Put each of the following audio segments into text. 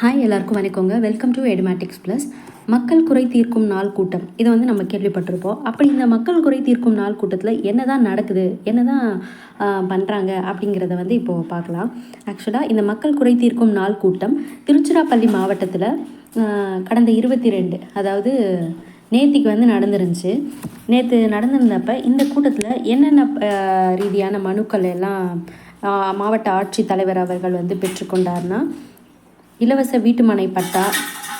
Hi எல்லாருக்கும் வணக்கங்க. Welcome to Edumatics plus மக்கள் குறை தீர்க்கும் நாள் கூட்டம். இதை வந்து நம்ம கேள்விப்பட்டிருப்போம். அப்படி இந்த மக்கள் குறை தீர்க்கும் நாள் கூட்டத்தில் என்ன தான் நடக்குது என்ன தான் பண்ணுறாங்க அப்படிங்கிறத வந்து இப்போது பார்க்கலாம். ஆக்சுவலாக இந்த மக்கள் குறை தீர்க்கும் நாள் கூட்டம் திருச்சிராப்பள்ளி மாவட்டத்தில் கடந்த இருபத்தி ரெண்டு அதாவது நேத்திக்கு வந்து நடந்துருந்துச்சு. நேற்று நடந்திருந்தப்ப இந்த கூட்டத்தில் என்னென்ன ரீதியான மனுக்கள் எல்லாம் மாவட்ட ஆட்சித்தலைவர் அவர்கள் வந்து பெற்றுக்கொண்டார்னா இலவச வீட்டுமனை பட்டா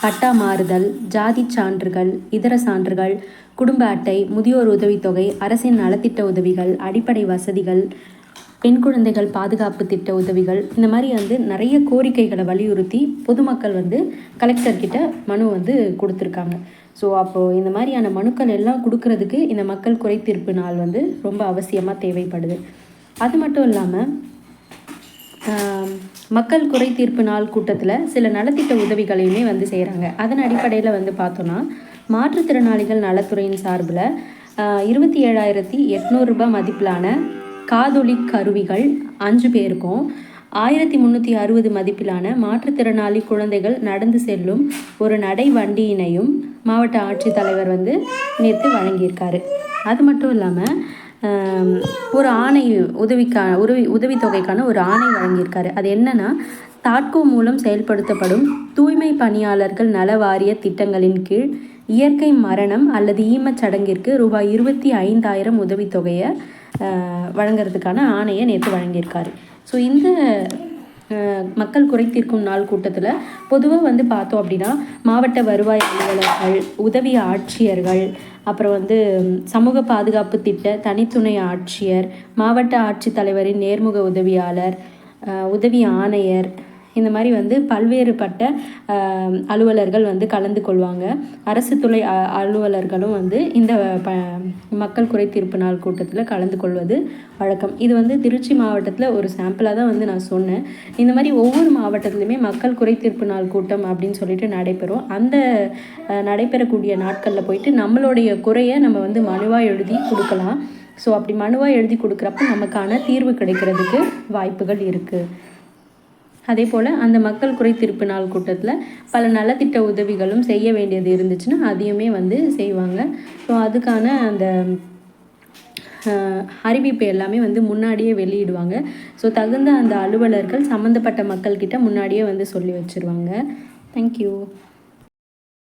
பட்டா மாறுதல் ஜாதிச் சான்றுகள் இதர சான்றுகள் குடும்ப அட்டை முதியோர் உதவித்தொகை அரசின் நலத்திட்ட உதவிகள் அடிப்படை வசதிகள் பெண் குழந்தைகள் பாதுகாப்பு திட்ட உதவிகள் இந்த மாதிரி வந்து நிறைய கோரிக்கைகளை வலியுறுத்தி பொதுமக்கள் வந்து கலெக்டர்கிட்ட மனு வந்து கொடுத்துருக்காங்க. ஸோ அப்போது இந்த மாதிரியான மனுக்கள் எல்லாம் கொடுக்கறதுக்கு இந்த மக்கள் குறைத்தீர்ப்பு நாள் வந்து ரொம்ப அவசியமாக தேவைப்படுது. அது மட்டும் இல்லாமல் மக்கள் குறை தீர்ப்பு நாள் கூட்டத்தில் சில நலத்திட்ட உதவிகளையுமே வந்து செய்கிறாங்க அதன் அடிப்படையில் வந்து பார்த்தோன்னா மாற்றுத்திறனாளிகள் நலத்துறையின் சார்பில் இருபத்தி ஏழாயிரத்தி எட்நூறுரூபா மதிப்பிலான காதொலி கருவிகள் அஞ்சு பேருக்கும் ஆயிரத்தி முந்நூற்றி அறுபது மதிப்பிலான மாற்றுத்திறனாளி குழந்தைகள் நடந்து செல்லும் ஒரு நடை வண்டியினையும் மாவட்ட ஆட்சித்தலைவர் வந்து நேற்று வழங்கியிருக்காரு. அது மட்டும் இல்லாமல் ஒரு ஆணை உதவிக்கா உதவி உதவித்தொகைக்கான ஒரு ஆணை வழங்கியிருக்காரு. அது என்னன்னா தாட்கோ மூலம் செயல்படுத்தப்படும் தூய்மை பணியாளர்கள் நல வாரிய திட்டங்களின் கீழ் இயற்கை மரணம் அல்லது ஈமச் சடங்கிற்கு ரூபாய் இருபத்தி ஐந்தாயிரம் உதவித்தொகையை வழங்குறதுக்கான ஆணையை நேற்று வழங்கியிருக்காரு. ஸோ இந்த மக்கள் குறை தீர்க்கும் நாள் கூட்டத்தில் பொதுவாக வந்து பார்த்தோம் அப்படின்னா மாவட்ட வருவாய் அலுவலர்கள் உதவி ஆட்சியர்கள் அப்புறம் வந்து சமூக பாதுகாப்பு திட்ட தனித்துணை ஆட்சியர் மாவட்ட ஆட்சித்தலைவரின் நேர்முக உதவியாளர் உதவி ஆணையர் இந்த மாதிரி வந்து பல்வேறுபட்ட அலுவலர்கள் வந்து கலந்து கொள்வாங்க. அரசு துறை அ- அலுவலர்களும் வந்து இந்த ப மக்கள் குறை தீர்ப்பு நாள் கூட்டத்தில் கலந்து கொள்வது வழக்கம். இது வந்து திருச்சி மாவட்டத்தில் ஒரு சாம்பிளாக தான் வந்து நான் சொன்னேன். இந்த மாதிரி ஒவ்வொரு மாவட்டத்துலையுமே மக்கள் குறை தீர்ப்பு நாள் கூட்டம் அப்படின்னு சொல்லிட்டு நடைபெறும். அந்த நடைபெறக்கூடிய நாட்களில் போயிட்டு நம்மளுடைய குறையை நம்ம வந்து மனுவாக எழுதி கொடுக்கலாம். ஸோ அப்படி மனுவாக எழுதி கொடுக்குறப்ப நமக்கான தீர்வு கிடைக்கிறதுக்கு வாய்ப்புகள் இருக்குது அதே போல் அந்த மக்கள் குறை திருப்பு நாள் கூட்டத்தில் பல நலத்திட்ட உதவிகளும் செய்ய வேண்டியது இருந்துச்சுன்னா அதையுமே வந்து செய்வாங்க. ஸோ அதுக்கான அந்த அறிவிப்பு எல்லாமே வந்து முன்னாடியே வெளியிடுவாங்க. ஸோ தகுந்த அந்த அலுவலர்கள் சம்மந்தப்பட்ட மக்கள்கிட்ட முன்னாடியே வந்து சொல்லி வச்சுருவாங்க. தேங்க்யூ